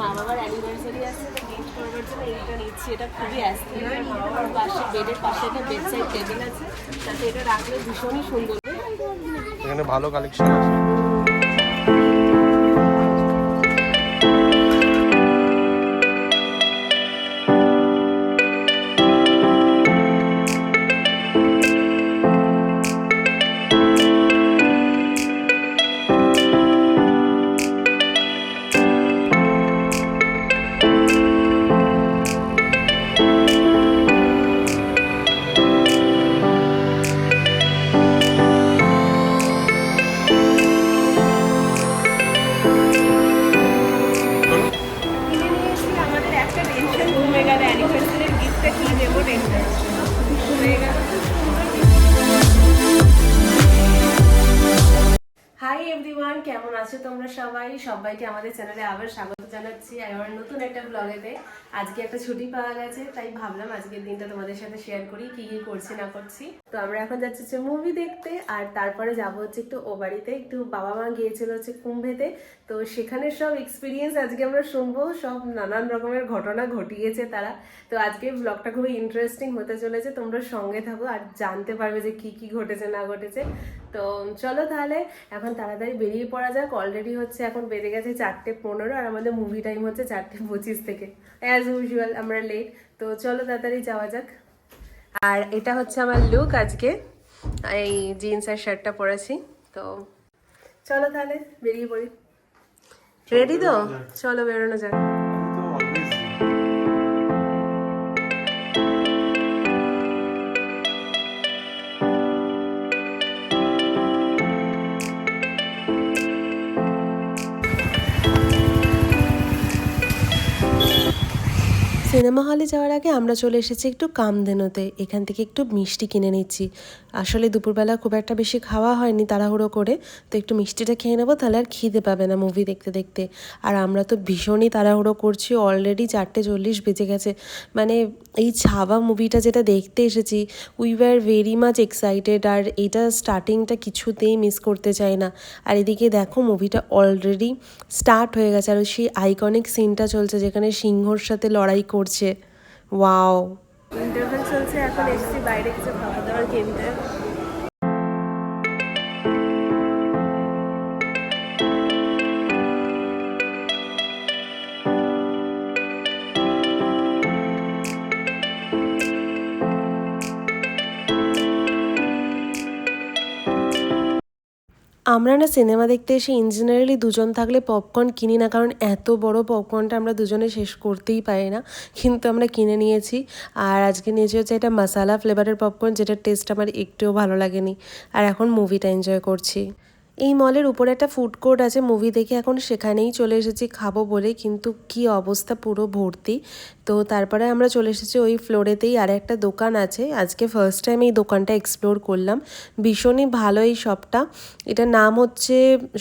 মা বাবার অ্যানিভার্সারি আছে, তো নিচ্ছি। এটা খুবই অ্যাস্থেটিক পাশে বেডের পাশে একটা বেড সাইড টেবিল আছে। তাতে এটা রাখলে ভীষণই সুন্দর। এখানে ভালো কালেকশন আছে। সবাইকে আমাদের চ্যানেলে আবার স্বাগত জানাচ্ছি। আমার নতুন একটা ব্লগেতে আজকে একটা ছুটি পাওয়া গেছে, তাই ভাবলাম আজকের দিনটা তোমাদের সাথে শেয়ার করি, কি কি করছি, না করছি। তো আমরা এখন যাচ্ছি হচ্ছে মুভি দেখতে, আর তারপরে যাব হচ্ছে একটু ও বাড়িতে। একটু বাবা মা গিয়েছিল হচ্ছে কুম্ভেতে, তো সেখানে সব এক্সপিরিয়েন্স আজকে আমরা শুনব। সব নানান রকমের ঘটনা ঘটিয়েছে তারা। তো আজকে ব্লগটা খুবই ইন্টারেস্টিং হতে চলেছে। তোমরা সঙ্গে থাকো আর জানতে পারবে যে কি কি ঘটেছে, না ঘটেছে। তো চলো তাহলে এখন তাড়াতাড়ি বেরিয়ে পড়া যাক। অলরেডি হচ্ছে এখন বেড়ে গেছে চারটে পনেরো আর আমাদের মুভি টাইম হচ্ছে চারটে পঁচিশ থেকে। অ্যাজ ইউজুয়াল আমরা লেট তো চলো তাড়াতাড়ি যাওয়া যাক। আর এটা হচ্ছে আমার লুক আজকে। এই জিন্স আর শার্টটা পরেছি। তো চলো তাহলে বেরিয়ে পড়ি। রেডি তো? চলো বেরোনো যাক। সিনেমা হলে যাওয়ার আগে আমরা চলে এসেছি একটু কামধেনুতে। এখান থেকে একটু মিষ্টি কিনে নিচ্ছি। আসলে দুপুরবেলা খুব একটা বেশি খাওয়া হয়নি তাড়াহুড়ো করে। তো একটু মিষ্টিটা খেয়ে নেব, তাহলে আর খিদে পাবে না মুভি দেখতে দেখতে। আর আমরা তো ভীষণই তাড়াহুড়ো করছি অলরেডি চারটে চল্লিশ বেজে গেছে। মানে এই ছাবা মুভিটা যেটা দেখতে এসেছি we were very much excited আর এটা স্টার্টিংটা কিছুতেই মিস করতে চাই না। আর এদিকে দেখো মুভিটা অলরেডি স্টার্ট হয়ে গেছে। আর সেই আইকনিক সিনটা চলছে যেখানে সিংহর সাথে লড়াই করছে। ওয়াও। ইন্টারভেল চলছে এখন এসছি বাইরে কিছু খাওয়া দাওয়ার কিনতে। আমরা না সিনেমা দেখতে এসে ইন দুজন থাকলে পপকর্ন কিনি না, কারণ এত বড় পপকর্নটা আমরা দুজনে শেষ করতেই পারি না। কিন্তু আমরা কিনে নিয়েছি। আর আজকে নিয়েছি হচ্ছে এটা মশালা ফ্লেভারের পপকর্ন যেটার টেস্ট আমার একটুও ভালো লাগেনি। আর এখন মুভিটা এনজয় করছি। এই মলের উপরে একটা ফুড কোর্ট আছে মুভি দেখে এখন সেখানেই চলে এসেছি খাব বলে কিন্তু কি অবস্থা পুরো ভর্তি তো তারপরে আমরা চলে এসেছি ওই ফ্লোরেতেই আর একটা দোকান আছে আজকে ফার্স্ট টাইম এই দোকানটা এক্সপ্লোর করলাম ভীষণই ভালো এই শপটা এটার নাম হচ্ছে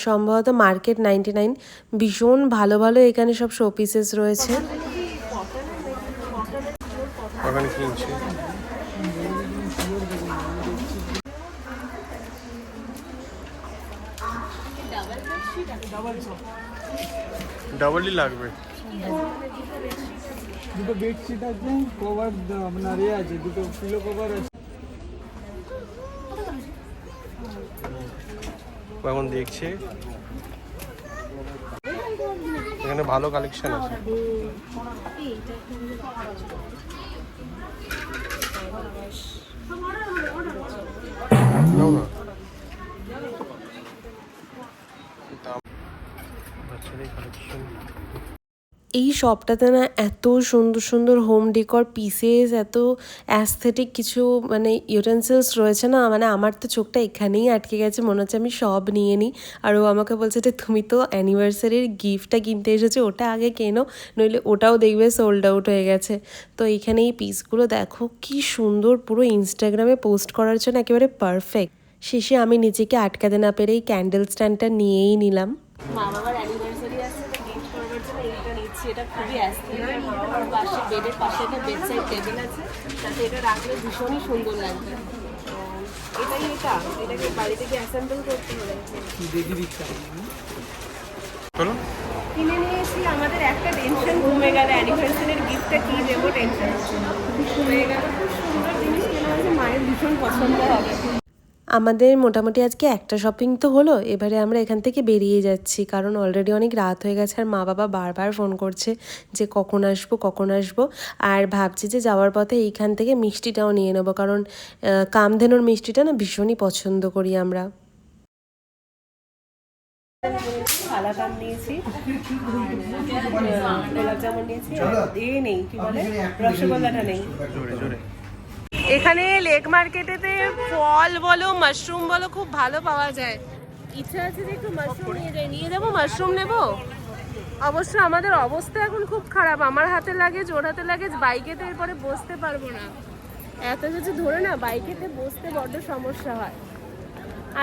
সম্ভবত মার্কেট নাইনটি নাইন ভীষণ ভালো ভালো এখানে সব শো পিসেস রয়েছে ডাবলই লাগবে। দুটো বেডশিট আছে কভার আপনার ইয়ে আছে দুটো পিলো কভার আছে। এখন দেখছে। এখানে ভালো কালেকশন আছে। না এই শপটাতে না এত সুন্দর সুন্দর হোম ডেকর পিসেস এত অ্যাস্থেটিক কিছু মানে ইউটেন্সিলস রয়েছে না মানে আমার তো চোখটা এখানেই আটকে গেছে, মনে হচ্ছে আমি সব নিয়ে নিই। আর ও আমাকে বলছে যে, তুমি তো অ্যানিভার্সারির গিফটটা কিনতে এসেছ, ওটা আগে কেনো? নইলে ওটাও দেখবে সোল্ড আউট হয়ে গেছে। তো এখানে এই পিসগুলো দেখো, কি সুন্দর পুরো ইনস্টাগ্রামে পোস্ট করার জন্য একেবারে পারফেক্ট শেষে আমি নিজেকে আটকাতে না পেরে এই ক্যান্ডেল স্ট্যান্ডটা নিয়েই নিলাম। মা বাবার অ্যানিভার্সারি আছে তো গিফট করবার জন্য এইটা নিচ্ছি। এটা খুবই অ্যাস্থেটিক পাশে বেডের পাশে একটা বেড সাইড টেবিল আছে। তাতে এটা রাখলে ভীষণই সুন্দর লাগবে। এটাই এটা। এটাকে বাড়িতে কি অ্যাসেম্বল করতে হবে। দেখি দিচ্ছি চলো কি কিনে নিয়েছি আমাদের একটা টেনশন কমে গেল। অ্যানিভার্সারির গিফটটা কি দেবো টেনশন হয়ে গেল। খুব সুন্দর জিনিস কেনা হয়েছে। মায়ের ভীষণ পছন্দ হবে। আমাদের মোটামুটি আজকে একটা শপিং তো হলো এবারে আমরা এখান থেকে বেরিয়ে যাচ্ছি। কারণ অলরেডি অনেক রাত হয়ে গেছে আর মা বাবা বারবার ফোন করছে যে কখন আসব কখন আসব। আর ভাবছি যে যাওয়ার পথে এইখান থেকে মিষ্টিটাও নিয়ে নেব কারণ কামধেনুর মিষ্টিটা না ভীষণই পছন্দ করি আমরা। কালাকান নিয়েছি। গোলাপ জামুন নিয়েছি। এ নেই কি বলে? রসগোল্লাটা নেই। জোরে জোরে। এখানে লেক মার্কেটেতে ফল বলো, মাশরুম বলো, খুব ভালো পাওয়া যায়। ইচ্ছা আছে যে একটু মাশরুম নিয়ে যাই। নিয়ে যাব, মাশরুম নেব? অবশ্য আমাদের অবস্থা এখন খুব খারাপ। আমার হাতে লাগেজ, ওর হাতে লাগেজ বাইকেতে এরপরে বসতে পারব না। এত কিছু ধরে না, বাইকেতে বসতে বড্ড সমস্যা হয়।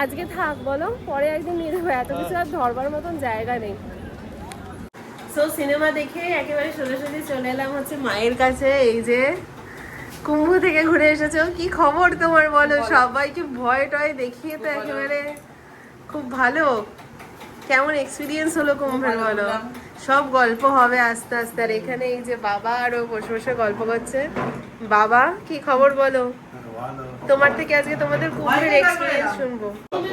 আজকে থাক, বলো, পরে একদিন নিয়ে যাব। এত কিছু আর ধরবার মতন জায়গা নেই। সো সিনেমা দেখে একেবারে সোজাসুজি চলে এলাম হচ্ছে মায়ের কাছে। এই যে কুম্ভ থেকে ঘুরে এসেছ। কি খবর তোমার বলো? সবাইকে ভয় টয় দেখিয়ে তো একেবারে খুব ভালো। কেমন এক্সপিরিয়েন্স হলো কুম্ভের বলো? সব গল্প হবে আস্তে আস্তে। আর এখানে এই যে বাবা আরও বসে বসে গল্প করছে। বাবা কি খবর বলো? তোমার থেকে আজকে তোমাদের কুম্ভের এক্সপিরিয়েন্স শুনব।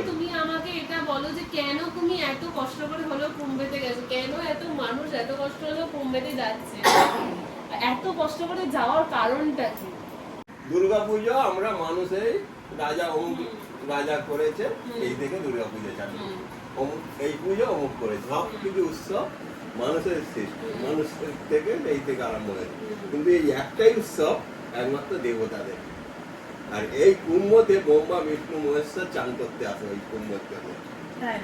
তুমি আমাকে এটা বলো যে কেন তুমি এত কষ্ট করে হলো কুম্ভেতে গেছো কেন এত মানুষ এত কষ্ট হলো কুম্ভেতে যাচ্ছে? এত কষ্ট করে যাওয়ার কারণটা কি? দুর্গাপুজো আমরা মানুষের রাজা অমুক রাজা করেছে এই থেকে দুর্গাপুজো চালু। অমুক এই পুজো অমুক করেছে। সব কিছু উৎসব মানুষের সৃষ্টি মানুষ থেকে এই থেকে আরম্ভ হয়েছে। কিন্তু এই একটাই উৎসব একমাত্র দেবতাদের। আর এই কুম্ভতে ব্রহ্মা বিষ্ণু মহেশ্বর চান করতে আসে ওই কুম্ভতে। হ্যাঁ।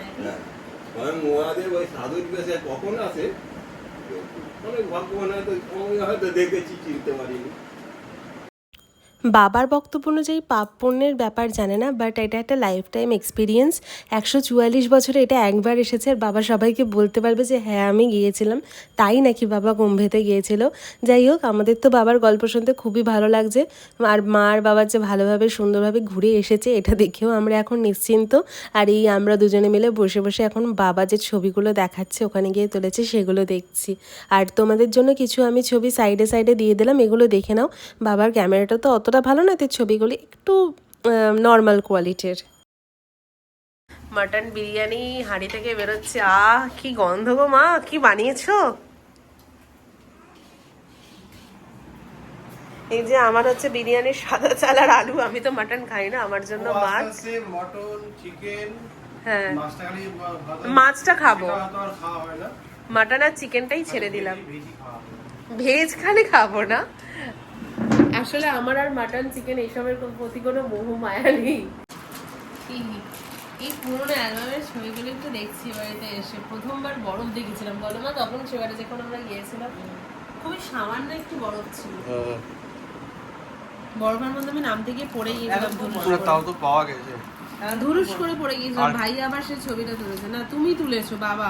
কারণ মহাদেব ওই সাধুর বেশে কখন আসে? অনেক ভগবান হয়তো হয়তো দেখেছি চিনতে পারিনি। বাবার বক্তব্য অনুযায়ী পাপ পুণ্যের ব্যাপার জানে না বাট এটা একটা লাইফ টাইম এক্সপিরিয়েন্স একশো চুয়াল্লিশ বছরে এটা একবার এসেছে আর বাবা সবাইকে বলতে পারবে যে হ্যাঁ আমি গিয়েছিলাম। তাই নাকি বাবা কুম্ভেতে গিয়েছিল? যাই হোক, আমাদের তো বাবার গল্প শুনতে খুবই ভালো লাগছে। আর মা আর বাবার যে ভালোভাবে, সুন্দরভাবে ঘুরে এসেছে, এটা দেখেও আমরা এখন নিশ্চিন্ত। আর এই আমরা দুজনে মিলে বসে বসে এখন বাবা যে ছবিগুলো দেখাচ্ছে, ওখানে গিয়ে তুলেছে, সেগুলো দেখছি। আর তোমাদের জন্য কিছু আমি ছবি সাইডে সাইডে দিয়ে দিলাম, এগুলো দেখে নাও। বাবার ক্যামেরাটা তো অতটা ভালো না তো ছবিগুলি একটু নর্মাল কোয়ালিটির মাটন বিরিয়ানি হাঁড়ি থেকে বেরোচ্ছে আহ কি গন্ধ গো মা কি বানিয়েছো? এই যে আমার হচ্ছে বিরিয়ানির সাদা চাল আর আলু আমি তো মাটন খাই না আমার জন্য মাছ। মটন চিকেন হ্যাঁ। মাছটা খাব। তো আর খাওয়া না। মাটন আর চিকেনটাই ছেড়ে দিলাম। ভেজ খালি খাব না। আসলে আমার আর মাটন চিকেন এইসবের কোন- প্রতি কোনো মোহ মায়া নেই। এই পুরোনো অ্যালবামের ছবিগুলো একটু দেখছি বাড়িতে এসে। প্রথমবার বরফ দেখেছিলাম। বলো না তখন সেবারে যখন আমরা গিয়েছিলাম খুবই সামান্য একটু বরফ ছিল। বরফের মধ্যে আমি নামতে গিয়ে পড়ে গিয়েছিলাম। তাও তো পাওয়া গেছে। ধুলুস করে পড়ে গিয়েছিলাম। ভাই আবার সে ছবিটা তুলেছে। না তুমি তুলেছো বাবা?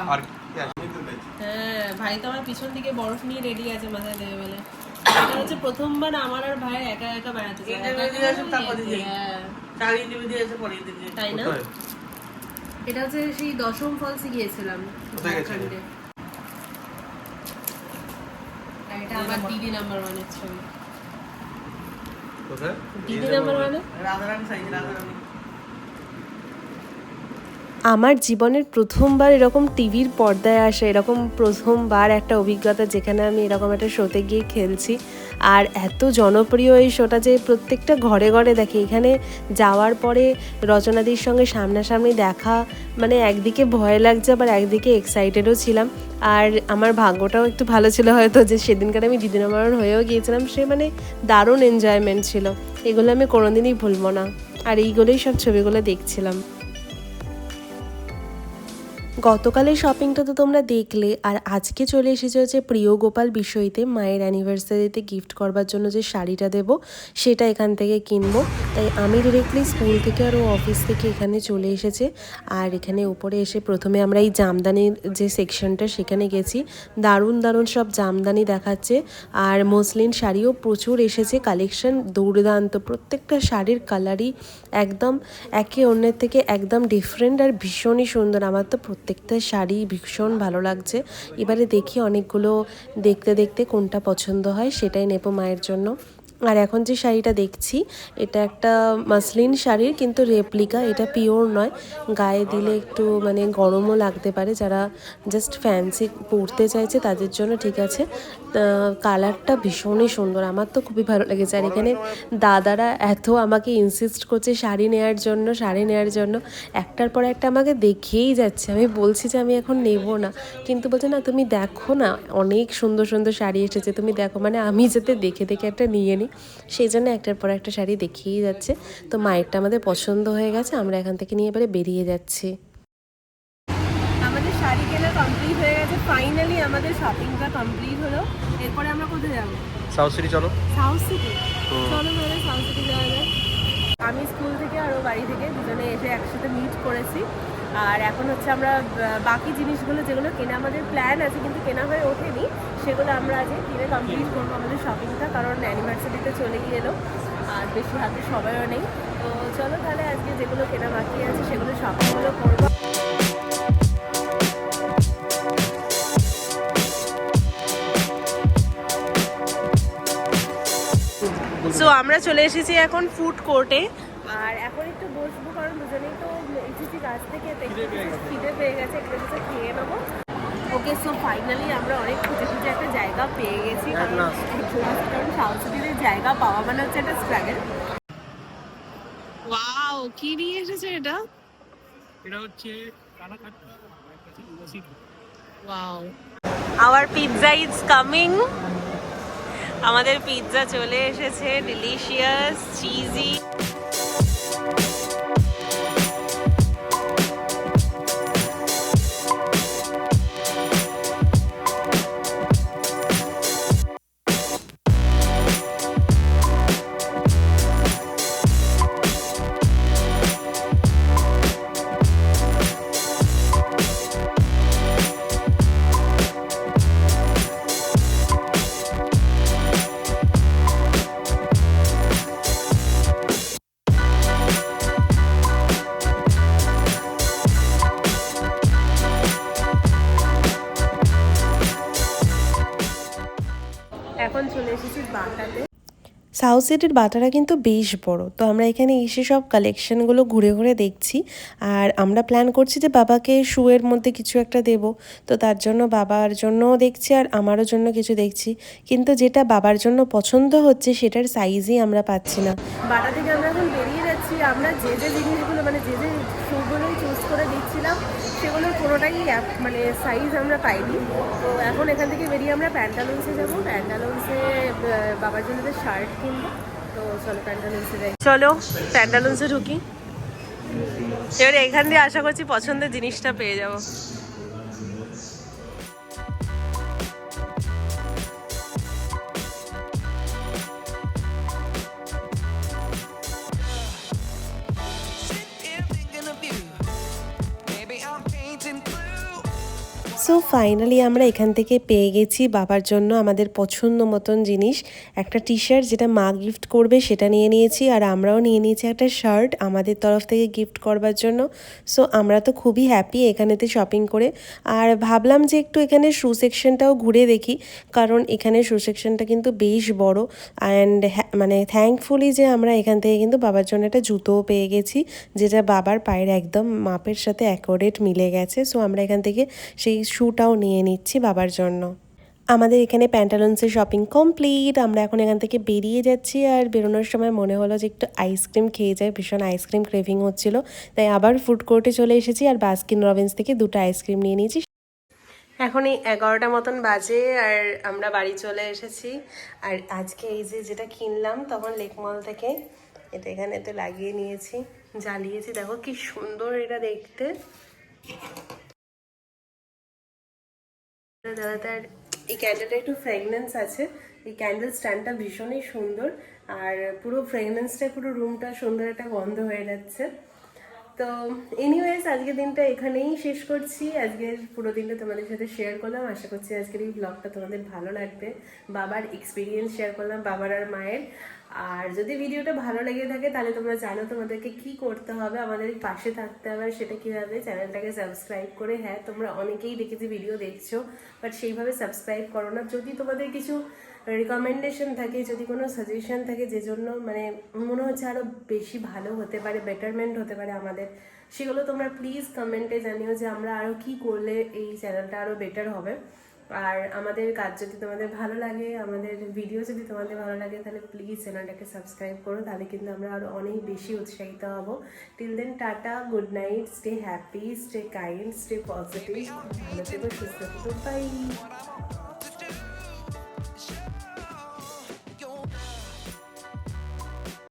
হ্যাঁ ভাই তো আমার পিছন দিকে বরফ নিয়ে রেডি আছে মাথায় দেবে বলে। এটা হচ্ছে প্রথমবার আমার আর ভাই একা একা বেড়াতে যায়। হ্যাঁ। তাই না? এটা হচ্ছে সেই দশম ফলসে গিয়েছিলাম। আর এটা আমার দিদি নাম্বার ওয়ানের ছবি। দিদি নাম্বার ওয়ানে আমার জীবনের প্রথমবার এরকম টিভির পর্দায় আসা, এরকম প্রথমবার একটা অভিজ্ঞতা যেখানে আমি এরকম একটা শোতে গিয়ে খেলছি আর এত জনপ্রিয় এই শোটা যে প্রত্যেকটা ঘরে ঘরে দেখে। এখানে যাওয়ার পরে রচনাদির সঙ্গে সামনাসামনি দেখা মানে একদিকে ভয় লাগছে আবার একদিকে এক্সাইটেডও ছিলাম। আর আমার ভাগ্যটাও একটু ভালো ছিল হয়তো যে সেদিনকার আমি দিদি নাম্বার হয়েও গিয়েছিলাম, সে মানে দারুণ এনজয়মেন্ট ছিল। এগুলো আমি কোনোদিনই ভুলবো না। আর এইগুলোই সব ছবিগুলো দেখছিলাম। গতকালের শপিংটা তো তোমরা দেখলে, আর আজকে চলে এসেছে হচ্ছে প্রিয় গোপাল বিষয়তে মায়ের অ্যানিভার্সারিতে গিফট করবার জন্য যে শাড়িটা দেব, সেটা এখান থেকে কিনবো। তাই আমি ডিরেক্টলি স্কুল থেকে আর ও অফিস থেকে এখানে চলে এসেছে। আর এখানে উপরে এসে প্রথমে আমরা এই জামদানির যে সেকশনটা সেখানে গেছি। দারুণ দারুণ সব জামদানি দেখাচ্ছে। আর মসলিন শাড়িও প্রচুর এসেছে কালেকশন দুর্দান্ত। প্রত্যেকটা শাড়ির কালারই একদম একে অন্যের থেকে একদম ডিফারেন্ট আর ভীষণই সুন্দর। আমার তো প্রত্যেক প্রত্যেকটা শাড়ি ভীষণ ভালো লাগছে। এবারে দেখি অনেকগুলো দেখতে দেখতে কোনটা পছন্দ হয়, সেটাই নেব মায়ের জন্য। আর এখন যে শাড়িটা দেখছি, এটা একটা মাসলিন শাড়ির কিন্তু রেপ্লিকা এটা পিওর নয়। গায়ে দিলে একটু মানে গরমও লাগতে পারে, যারা জাস্ট ফ্যান্সি পরতে চাইছে তাদের জন্য ঠিক আছে। কালারটা ভীষণই সুন্দর, আমার তো খুবই ভালো লেগেছে। আর এখানে দাদারা এত আমাকে ইনসিস্ট করছে শাড়ি নেওয়ার জন্য, শাড়ি নেওয়ার জন্য। একটার পর একটা আমাকে দেখেই যাচ্ছে, আমি বলছি যে আমি এখন নেব না। কিন্তু বলছে, না, তুমি দেখো না, অনেক সুন্দর সুন্দর শাড়ি এসেছে, তুমি দেখো। মানে আমি যাতে দেখে দেখে একটা নিয়ে নিই। সেই জন্য একটার পর একটা শাড়ি দেখিয়েই যাচ্ছে। তো মায়েরটা আমাদের পছন্দ হয়ে গেছে আমরা এখান থেকে নিয়ে এবারে বেরিয়ে যাচ্ছি। আমাদের শাড়ি কেনা কমপ্লিট হয়ে গেছে ফাইনালি আমাদের শপিংটা কমপ্লিট হলো। এরপরে আমরা কোথায় যাব? সাউথ সিটি চলো। সাউথ সিটি চলো তাহলে সাউথ সিটি যাওয়া যায় আমি স্কুল থেকে আর ও বাড়ি থেকে দুজনে এসে একসাথে মিট করেছি। আর এখন হচ্ছে আমরা বাকি জিনিসগুলো যেগুলো কেনা আমাদের প্ল্যান আছে কিন্তু কেনা হয়ে ওঠেনি সেগুলো আমরা আজকে কিনে কমপ্লিট করব আমাদের শপিংটা কারণ অ্যানিভার্সারিতে চলে গিয়ে এলো আর বেশি হাতে সময়ও নেই। তো চলো তাহলে আজকে যেগুলো কেনা বাকি আছে সেগুলো শপিংগুলো করব। সো আমরা চলে এসেছি এখন ফুড কোর্টে আর এখন একটু বসবো কারণ দুজনেই তো এসেছি থেকে তো একটু কিছু খিদে পেয়ে গেছে একটু কিছু খেয়ে নেব। ওকে সো ফাইনালি আমরা অনেক খুঁজে খুঁজে একটা জায়গা পেয়ে গেছি কারণ সাউথ জায়গা পাওয়া মানে হচ্ছে একটা স্ট্রাগল ওয়াও কি নিয়ে এসেছে এটা? এটা হচ্ছে wow our pizza is coming আমাদের পিৎজা চলে এসেছে ডিলিশিয়াস চিজি সাউথ সিটির বাটারা কিন্তু বেশ বড়। তো আমরা এখানে এসে সব কালেকশনগুলো ঘুরে ঘুরে দেখছি। আর আমরা প্ল্যান করছি যে বাবাকে শুয়ের মধ্যে কিছু একটা দেব। তো তার জন্য বাবার জন্যও দেখছি আর আমারও জন্য কিছু দেখছি। কিন্তু যেটা বাবার জন্য পছন্দ হচ্ছে সেটার সাইজই আমরা পাচ্ছি না। বাটা থেকে আমরা এখন বেরিয়ে যাচ্ছি। আমরা যে যে জিনিসগুলো মানে যে যে শুগুলোই চুজ করে দিচ্ছিলাম সেগুলোর এক- মানে সাইজ আমরা পাইনি। তো এখন এখান থেকে বেরিয়ে আমরা প্যান্টালুন্সে যাব। প্যান্টালুন্সে বাবার জন্য শার্ট কিনবো। তো চলো প্যান্টালুন্সে যাই। চলো প্যান্টালুন্সে ঢুকি। এবারে এখান দিয়ে আশা করছি পছন্দের জিনিসটা পেয়ে যাব। সো ফাইনালি আমরা এখান থেকে পেয়ে গেছি বাবার জন্য আমাদের পছন্দ মতন জিনিস। একটা টি শার্ট যেটা মা গিফট করবে সেটা নিয়ে নিয়েছি আর আমরাও নিয়ে নিয়েছি একটা শার্ট আমাদের তরফ থেকে গিফট করবার জন্য। সো আমরা তো খুবই হ্যাপি এখানেতে শপিং করে। আর ভাবলাম যে একটু এখানে শু সেকশনটাও ঘুরে দেখি, কারণ এখানে শু সেকশনটা কিন্তু বেশ বড়। অ্যান্ড মানে থ্যাঙ্কফুলি যে আমরা এখান থেকে কিন্তু বাবার জন্য একটা জুতোও পেয়ে গেছি, যেটা বাবার পায়ের একদম মাপের সাথে অ্যাকোরেট মিলে গেছে। সো আমরা এখান থেকে সেই শ্যুটাও নিয়ে নিচ্ছি বাবার জন্য। আমাদের এখানে প্যান্টালন্সের শপিং কমপ্লিট আমরা এখন এখান থেকে বেরিয়ে যাচ্ছি আর বেরোনোর সময় মনে হলো যে একটু আইসক্রিম খেয়ে যায় ভীষণ আইসক্রিম ক্রেভিং হচ্ছিল। তাই আবার ফুড কোর্টে চলে এসেছি আর বাস্কিন রবিন্স থেকে দুটো আইসক্রিম নিয়ে নিয়েছি। এখন এই এগারোটা মতন বাজে আর আমরা বাড়ি চলে এসেছি। আর আজকে এই যে যেটা কিনলাম তখন লেকমল থেকে, এটা এখানে তো লাগিয়ে নিয়েছি। জ্বালিয়েছি। দেখো কি সুন্দর এটা দেখতে। দাদা তার এই ক্যান্ডেলটা একটু ফ্রেগনেন্স আছে। এই ক্যান্ডেল স্ট্যান্ডটা ভীষণই সুন্দর। আর পুরো ফ্রেগনেন্সটা পুরো রুমটা সুন্দর একটা গন্ধ হয়ে যাচ্ছে। তো এনিওয়েজ আজকের দিনটা এখানেই শেষ করছি। আজকের পুরো দিনটা তোমাদের সাথে শেয়ার করলাম। আশা করছি আজকের এই ব্লগটা তোমাদের ভালো লাগবে। বাবার এক্সপিরিয়েন্স শেয়ার করলাম বাবার আর মায়ের। আর যদি ভিডিওটা ভালো লেগে থাকে, তাহলে তোমরা জানো তোমাদেরকে কি করতে হবে, আমাদের পাশে থাকতে হবে সেটা কীভাবে? চ্যানেলটাকে সাবস্ক্রাইব করে হ্যাঁ তোমরা অনেকেই দেখেছি ভিডিও দেখছ, বাট সেইভাবে সাবস্ক্রাইব করো না। যদি তোমাদের কিছু রিকমেন্ডেশন থাকে, যদি কোনো সাজেশন থাকে, যে জন্য মানে মনে হচ্ছে আরও বেশি ভালো হতে পারে বেটারমেন্ট হতে পারে আমাদের, সেগুলো তোমরা প্লিজ কমেন্টে জানিও যে আমরা আরও কি করলে এই চ্যানেলটা আরও বেটার হবে। আর আমাদের কাজ যদি তোমাদের ভালো লাগে, আমাদের ভিডিও যদি তোমাদের ভালো লাগে, তাহলে প্লিজ চ্যানেলটাকে সাবস্ক্রাইব করো, তাহলে কিন্তু আমরা আরও অনেক বেশি উৎসাহিত হব। Till then tata good night stay happy stay kind stay positive ভালো থেকো, সুস্থ বাই